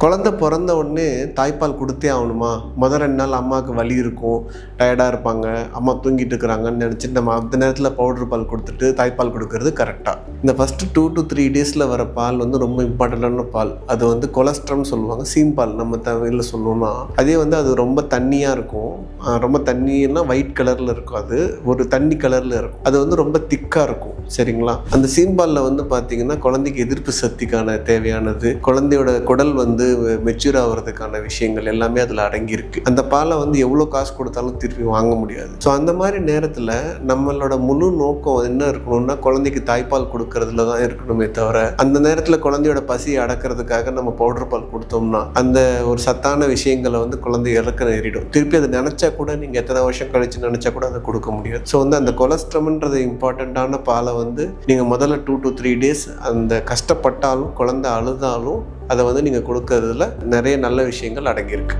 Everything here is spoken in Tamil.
குழந்தை பிறந்த உடனே தாய்ப்பால் கொடுத்தே ஆகணுமா? முதல் ரெண்டு நாள் அம்மாவுக்கு வலி இருக்கும் டயர்டாக இருப்பாங்க அம்மா தூங்கிட்டு இருக்கிறாங்கன்னு நினச்சிட்டு நம்ம அந்த நேரத்தில் பவுடர் பால் கொடுத்துட்டு தாய்ப்பால் கொடுக்கறது கரெக்டாக இந்த ஃபஸ்ட்டு டூ டு த்ரீ டேஸில் வர பால் வந்து ரொம்ப இம்பார்ட்டண்ட்டான பால். அது வந்து கொலஸ்ட்ரால்னு சொல்லுவாங்க சீம் பால் நம்ம தமிழில் சொல்லணும்னா அதே வந்து அது ரொம்ப தண்ணியாக இருக்கும். ரொம்ப தண்ணின்னா ஒயிட் கலரில் இருக்கும் அது. ஒரு தண்ணி கலரில் இருக்கும். அது வந்து ரொம்ப திக்காக இருக்கும். சரிங்களா? அந்த சீம்பாலில் வந்து பார்த்தீங்கன்னா குழந்தைக்கு எதிர்ப்பு சக்திக்கான தேவையானது. குழந்தையோட குடல் வந்து மெச்சூர் ஆகிறதுக்கான விஷயங்கள் எல்லாமே அதில் அடங்கியிருக்கு. அந்த பாலை வந்து எவ்வளோ காசு கொடுத்தாலும் திருப்பி வாங்க முடியாது. ஸோ அந்த மாதிரி நேரத்தில் நம்மளோட முழு நோக்கம் என்ன இருக்கணும்னா குழந்தைக்கு தாய்ப்பால் கொடுக்கறதுல தான் இருக்கணுமே தவிர அந்த நேரத்தில் குழந்தையோட பசியை அடக்கிறதுக்காக நம்ம பவுடர் பால் கொடுத்தோம்னா அந்த ஒரு சத்தான விஷயங்களை வந்து குழந்தை இறக்க நேரிடும். திருப்பி அதை நினச்சா கூட நீங்கள் எத்தனை வருஷம் கழிச்சு நினச்சா கூட அதை கொடுக்க முடியாது. ஸோ வந்து அந்த கொலஸ்ட்ரம்ன்றது இம்பார்ட்டண்ட்டான பாலை வந்து நீங்கள் முதல்ல டூ டு த்ரீ டேஸ் அந்த கஷ்டப்பட்டாலும் குழந்தை அழுதாலும் அதை வந்து நீங்கள் கொடுக்கறதுல நிறைய நல்ல விஷயங்கள் அடங்கியிருக்கு.